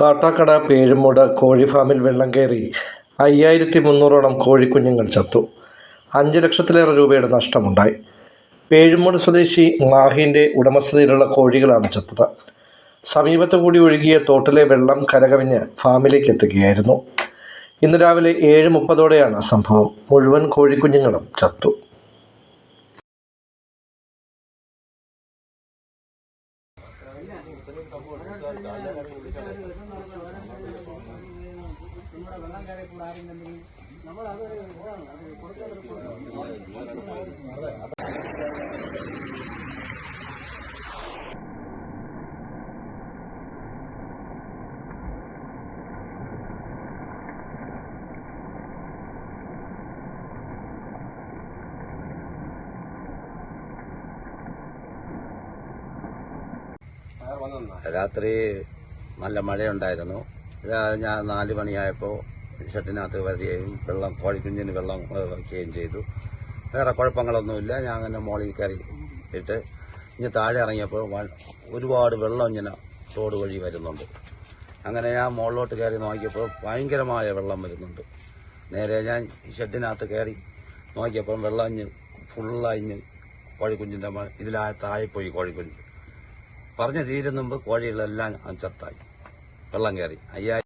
കാട്ടാക്കട പേഴുമൂട് കോഴി ഫാമിൽ വെള്ളം കയറി അയ്യായിരത്തി മുന്നൂറോളം കോഴിക്കുഞ്ഞുങ്ങൾ ചത്തു. അഞ്ച് ലക്ഷത്തിലേറെ രൂപയുടെ നഷ്ടമുണ്ടായി. പേഴുമൂട് സ്വദേശി മാഹിന്റെ ഉടമസ്ഥതയിലുള്ള കോഴികളാണ് ചത്തത്. സമീപത്തു കൂടി ഒഴുകിയ തോട്ടിലെ വെള്ളം കരകവിഞ്ഞ് ഫാമിലേക്ക് എത്തുകയായിരുന്നു. ഇന്ന് രാവിലെ ഏഴ് മുപ്പതോടെയാണ് സംഭവം. മുഴുവൻ കോഴിക്കുഞ്ഞുങ്ങളും ചത്തു. అతనికి తక్కువ வெள்ளங்காரை கூட ஆரம்பிச்சு நம்மள அது கொடுக்கறது രാത്രി നല്ല മഴയുണ്ടായിരുന്നു. ഞാൻ നാല് മണിയായപ്പോൾ ഷട്ടിനകത്ത് വരികയും വെള്ളം കോഴിക്കുഞ്ഞിന് വെള്ളം വയ്ക്കുകയും ചെയ്തു. വേറെ കുഴപ്പങ്ങളൊന്നുമില്ല. ഞാൻ അങ്ങനെ മോളിൽ കയറി ഇട്ട് ഇനി താഴെ ഇറങ്ങിയപ്പോൾ ഒരുപാട് വെള്ളം ഇങ്ങനെ തോട് വഴി വരുന്നുണ്ട്. അങ്ങനെ ഞാൻ മുകളിലോട്ട് കയറി നോക്കിയപ്പോൾ ഭയങ്കരമായ വെള്ളം വരുന്നുണ്ട്. നേരെ ഞാൻ ഷെഡിനകത്ത് കയറി നോക്കിയപ്പോൾ വെള്ളം ഇഞ്ഞ് ഫുള്ളായിഞ്ഞ് കോഴിക്കുഞ്ഞിന്റെ ഇതിലായ ഇതിലാ താഴെ പോയി കോഴിക്കുഞ്ഞ്. പറഞ്ഞു തീരുന്നുമ്പ് കോഴികളെല്ലാം ചത്തായി. വെള്ളം കയറി. അയ്യായിരം